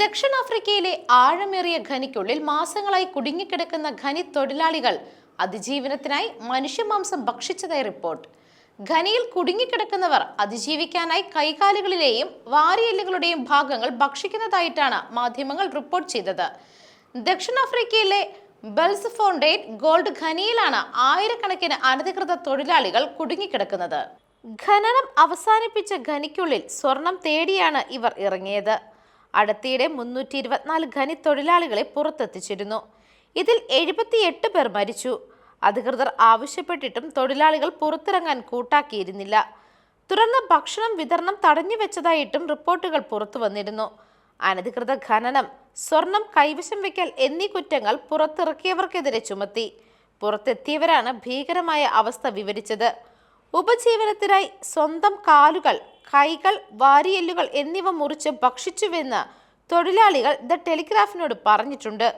ദക്ഷിണാഫ്രിക്കയിലെ ആഴമേറിയ ഖനിക്കുള്ളിൽ മാസങ്ങളായി കുടുങ്ങിക്കിടക്കുന്ന ഖനി തൊഴിലാളികൾ അതിജീവനത്തിനായി മനുഷ്യമാംസം ഭക്ഷിച്ചതായി റിപ്പോർട്ട്. ഖനിയിൽ കുടുങ്ങിക്കിടക്കുന്നവർ അതിജീവിക്കാനായി കൈകാലുകളിലെയും വാരിയെല്ലുകളുടെയും ഭാഗങ്ങൾ ഭക്ഷിക്കുന്നതായിട്ടാണ് മാധ്യമങ്ങൾ റിപ്പോർട്ട് ചെയ്തത്. ദക്ഷിണാഫ്രിക്കയിലെ ബെൽസ് ഫോണ്ടേറ്റ് ഗോൾഡ് ഖനിയിലാണ് ആയിരക്കണക്കിന് അനധികൃത തൊഴിലാളികൾ കുടുങ്ങിക്കിടക്കുന്നത്. ഖനനം അവസാനിപ്പിച്ച ഖനിക്കുള്ളിൽ സ്വർണം തേടിയാണ് ഇവർ ഇറങ്ങിയത്. അടുത്തിടെ മുന്നൂറ്റി ഇരുപത്തിനാല് ഖനി തൊഴിലാളികളെ പുറത്തെത്തിച്ചിരുന്നു. ഇതിൽ എഴുപത്തിയെട്ട് പേർ മരിച്ചു. അധികൃതർ ആവശ്യപ്പെട്ടിട്ടും തൊഴിലാളികൾ പുറത്തിറങ്ങാൻ കൂട്ടാക്കിയിരുന്നില്ല. തുടർന്ന് ഭക്ഷണം വിതരണം തടഞ്ഞു വെച്ചതായിട്ടും റിപ്പോർട്ടുകൾ പുറത്തു വന്നിരുന്നു. അനധികൃത ഖനനം സ്വർണം കൈവശം വയ്ക്കൽ എന്നീ കുറ്റങ്ങൾ പുറത്തിറക്കിയവർക്കെതിരെ ചുമത്തി. പുറത്തെത്തിയവരാണ് ഭീകരമായ അവസ്ഥ വിവരിച്ചത്. ഉപജീവനത്തിനായി സ്വന്തം കാലുകൾ കൈകൾ വാരിയെല്ലുകൾ എന്നിവ മുറിച്ച് ഭക്ഷിച്ചുവെന്ന് തൊഴിലാളികൾ ദ ടെലിഗ്രാഫിനോട് പറഞ്ഞിട്ടുണ്ട്.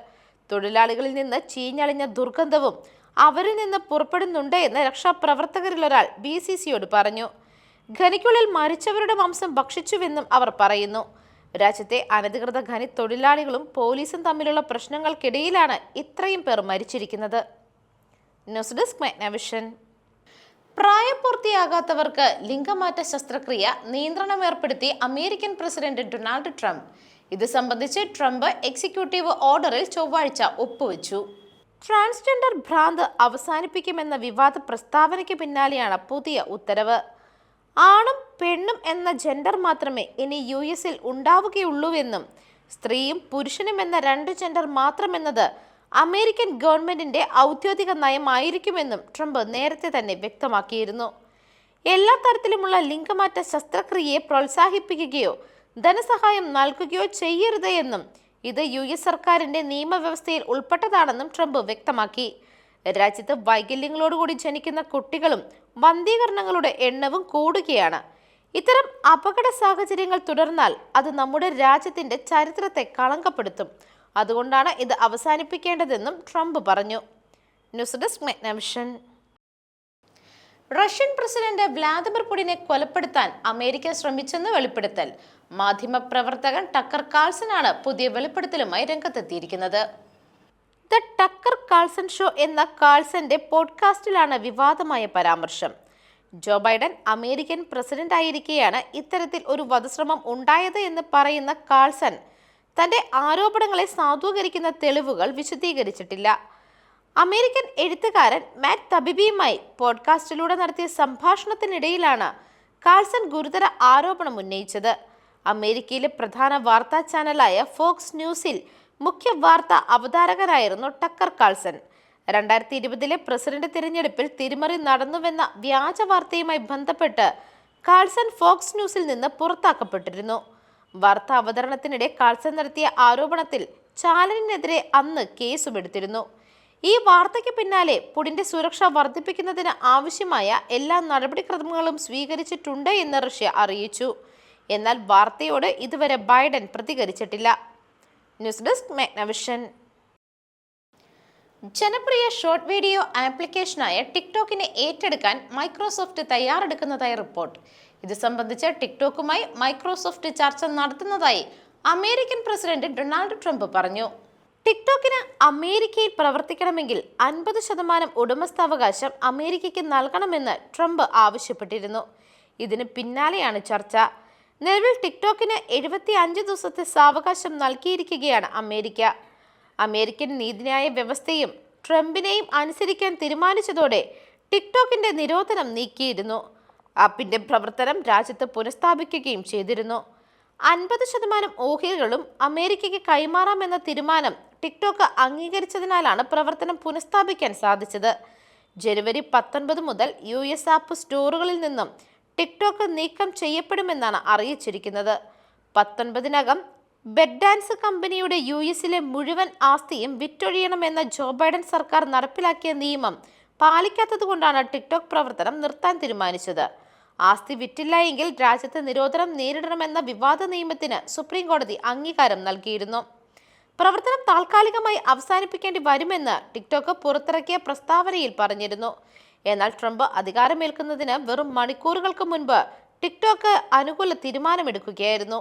തൊഴിലാളികളിൽ നിന്ന് ചീഞ്ഞളിഞ്ഞ ദുർഗന്ധവും അവരിൽ നിന്ന് പുറപ്പെടുന്നുണ്ട് എന്ന് രക്ഷാപ്രവർത്തകരിൽ ഒരാൾ ബി സി സിയോട് പറഞ്ഞു. ഖനിക്കുള്ളിൽ മരിച്ചവരുടെ മാംസം ഭക്ഷിച്ചുവെന്നും അവർ പറയുന്നു. രാജ്യത്തെ അനധികൃത ഖനി തൊഴിലാളികളും പോലീസും തമ്മിലുള്ള പ്രശ്നങ്ങൾക്കിടയിലാണ് ഇത്രയും പേർ മരിച്ചിരിക്കുന്നത്. News desk മെഗ്നവിഷൻ. പ്രായപൂർത്തിയാകാത്തവർക്ക് ലിംഗമാറ്റ ശസ്ത്രക്രിയ നിയന്ത്രണം ഏർപ്പെടുത്തി അമേരിക്കൻ പ്രസിഡന്റ് ഡൊണാൾഡ് ട്രംപ്. ഇത് സംബന്ധിച്ച് ട്രംപ് എക്സിക്യൂട്ടീവ് ഓർഡറിൽ ചൊവ്വാഴ്ച ഒപ്പുവെച്ചു. ട്രാൻസ്ജെൻഡർ ഭ്രാന്ത് അവസാനിപ്പിക്കുമെന്ന വിവാദ പ്രസ്താവനയ്ക്ക് പിന്നാലെയാണ് പുതിയ ഉത്തരവ്. ആണും പെണ്ണും എന്ന ജെൻഡർ മാത്രമേ ഇനി യു എസിൽ ഉണ്ടാവുകയുള്ളൂവെന്നും സ്ത്രീയും പുരുഷനും എന്ന രണ്ട് ജെൻഡർ മാത്രമെന്നത് അമേരിക്കൻ ഗവൺമെന്റിന്റെ ഔദ്യോഗിക നയമായിരിക്കുമെന്നും ട്രംപ് നേരത്തെ തന്നെ വ്യക്തമാക്കിയിരുന്നു. എല്ലാ തരത്തിലുമുള്ള ലിംഗമാറ്റ ശസ്ത്രക്രിയയെ പ്രോത്സാഹിപ്പിക്കുകയോ ധനസഹായം നൽകുകയോ ചെയ്യരുത് എന്നും ഇത് യു എസ് സർക്കാരിന്റെ നിയമവ്യവസ്ഥയിൽ ഉൾപ്പെട്ടതാണെന്നും ട്രംപ് വ്യക്തമാക്കി. രാജ്യത്ത് വൈകല്യങ്ങളോടുകൂടി ജനിക്കുന്ന കുട്ടികളും വന്ധീകരണങ്ങളുടെ എണ്ണവും കൂടുകയാണ്. ഇത്തരം അപകട സാഹചര്യങ്ങൾ തുടർന്നാൽ അത് നമ്മുടെ രാജ്യത്തിന്റെ ചരിത്രത്തെ കളങ്കപ്പെടുത്തും. അതുകൊണ്ടാണ് ഇത് അവസാനിപ്പിക്കേണ്ടതെന്നും ട്രംപ് പറഞ്ഞു. ന്യൂസ് ഡെസ്ക് മെഗ്നവിഷൻ. റഷ്യൻ പ്രസിഡന്റ് വ്ലാദിമിർ പുടിനെ കൊലപ്പെടുത്താൻ അമേരിക്ക ശ്രമിച്ചെന്ന് വെളിപ്പെടുത്തൽ. മാധ്യമപ്രവർത്തകൻ ടക്കർ കാൾസനാണ് പുതിയ വെളിപ്പെടുത്തലുമായി രംഗത്തെത്തിയിരിക്കുന്നത്. ദ ടക്കർ കാൾസൺ ഷോ എന്ന കാൾസന്റെ പോഡ്കാസ്റ്റിലാണ് വിവാദമായ പരാമർശം. ജോ ബൈഡൻ അമേരിക്കൻ പ്രസിഡന്റ് ആയിരിക്കെയാണ് ഇത്തരത്തിൽ ഒരു വധശ്രമം ഉണ്ടായത് എന്ന് പറയുന്ന കാൾസൺ തന്റെ ആരോപണങ്ങളെ സാധൂകരിക്കുന്ന തെളിവുകൾ വിശദീകരിച്ചിട്ടില്ല. അമേരിക്കൻ എഴുത്തുകാരൻ മാറ്റ് തബിബിയുമായി പോഡ്കാസ്റ്റിലൂടെ നടത്തിയ സംഭാഷണത്തിനിടയിലാണ് കാൾസൺ ഗുരുതര ആരോപണം ഉന്നയിച്ചത്. അമേരിക്കയിലെ പ്രധാന വാർത്താ ചാനലായ ഫോക്സ് ന്യൂസിൽ മുഖ്യ വാർത്താ അവതാരകനായിരുന്നു ടക്കർ കാൾസൺ. രണ്ടായിരത്തി ഇരുപതിലെ പ്രസിഡന്റ് തിരഞ്ഞെടുപ്പിൽ തിരിമറി നടന്നുവെന്ന വ്യാജ വാർത്തയുമായി ബന്ധപ്പെട്ട് കാൾസൺ ഫോക്സ് ന്യൂസിൽ നിന്ന് പുറത്താക്കപ്പെട്ടിരുന്നു. വാർത്താ അവതരണത്തിനിടെ കാൾസൺ നടത്തിയ ആരോപണത്തിൽ ചാലനെതിരെ അന്ന് കേസുമെടുത്തിരുന്നു. ഈ വാർത്തയ്ക്ക് പിന്നാലെ പുടിന്റെ സുരക്ഷ വർദ്ധിപ്പിക്കുന്നതിന് ആവശ്യമായ എല്ലാ നടപടിക്രമങ്ങളും സ്വീകരിച്ചിട്ടുണ്ട് എന്ന് റഷ്യ അറിയിച്ചു. എന്നാൽ വാർത്തയോട് ഇതുവരെ ബൈഡൻ പ്രതികരിച്ചിട്ടില്ല. ന്യൂസ് ഡെസ്ക് മെഗ്നവിഷൻ ജനപ്രിയ ഷോർട്ട് വീഡിയോ ആപ്ലിക്കേഷനായ ടിക്ടോക്കിനെ ഏറ്റെടുക്കാൻ മൈക്രോസോഫ്റ്റ് തയ്യാറെടുക്കുന്നതായി റിപ്പോർട്ട്. ഇത് സംബന്ധിച്ച് ടിക്ടോക്കുമായി മൈക്രോസോഫ്റ്റ് ചർച്ച നടത്തുന്നതായി അമേരിക്കൻ പ്രസിഡന്റ് ഡൊണാൾഡ് ട്രംപ് പറഞ്ഞു. ടിക്ടോക്കിന് അമേരിക്കയിൽ പ്രവർത്തിക്കണമെങ്കിൽ അൻപത് ശതമാനം ഉടമസ്ഥാവകാശം അമേരിക്കയ്ക്ക് നൽകണമെന്ന് ട്രംപ് ആവശ്യപ്പെട്ടിരുന്നു. ഇതിന് പിന്നാലെയാണ് ചർച്ച. നിലവിൽ ടിക്ടോക്കിന് എഴുപത്തി അഞ്ച് ദിവസത്തെ സാവകാശം നൽകിയിരിക്കുകയാണ് അമേരിക്ക. അമേരിക്കൻ നീതിന്യായ വ്യവസ്ഥയും ട്രംപിനെയും അനുസരിക്കാൻ തീരുമാനിച്ചതോടെ ടിക്ടോക്കിന്റെ നിരോധനം നീക്കിയിരുന്നു. ആപ്പിന്റെ പ്രവർത്തനം രാജ്യത്ത് പുനഃസ്ഥാപിക്കുകയും ചെയ്തിരുന്നു. അൻപത് ശതമാനം ഓഹരികളും അമേരിക്കയ്ക്ക് കൈമാറാമെന്ന തീരുമാനം ടിക്ടോക്ക് അംഗീകരിച്ചതിനാലാണ് പ്രവർത്തനം പുനഃസ്ഥാപിക്കാൻ സാധിച്ചത്. ജനുവരി പത്തൊൻപത് മുതൽ യു എസ് ആപ്പ് സ്റ്റോറുകളിൽ നിന്നും ടിക്ടോക്ക് നീക്കം ചെയ്യപ്പെടുമെന്നാണ് അറിയിച്ചിരിക്കുന്നത്. പത്തൊൻപതിനകം ബെഡ് ഡാൻസ് കമ്പനിയുടെ യു എസിലെ മുഴുവൻ ആസ്തിയും വിറ്റൊഴിയണമെന്ന ജോ ബൈഡൻ സർക്കാർ നടപ്പിലാക്കിയ നിയമം പാലിക്കാത്തതുകൊണ്ടാണ് ടിക്ടോക്ക് പ്രവർത്തനം നിർത്താൻ തീരുമാനിച്ചത്. ആസ്തി വിറ്റില്ല എങ്കിൽ രാജ്യത്ത് നിരോധനം നേരിടണമെന്ന വിവാദ നിയമത്തിന് സുപ്രീം കോടതി അംഗീകാരം നൽകിയിരുന്നു. പ്രവർത്തനം താൽക്കാലികമായി അവസാനിപ്പിക്കേണ്ടി വരുമെന്ന് ടിക്ടോക്ക് പുറത്തിറക്കിയ പ്രസ്താവനയിൽ പറഞ്ഞിരുന്നു. എന്നാൽ ട്രംപ് അധികാരമേൽക്കുന്നതിന് വെറും മണിക്കൂറുകൾക്ക് മുൻപ് ടിക്ടോക്ക് അനുകൂല തീരുമാനമെടുക്കുകയായിരുന്നു.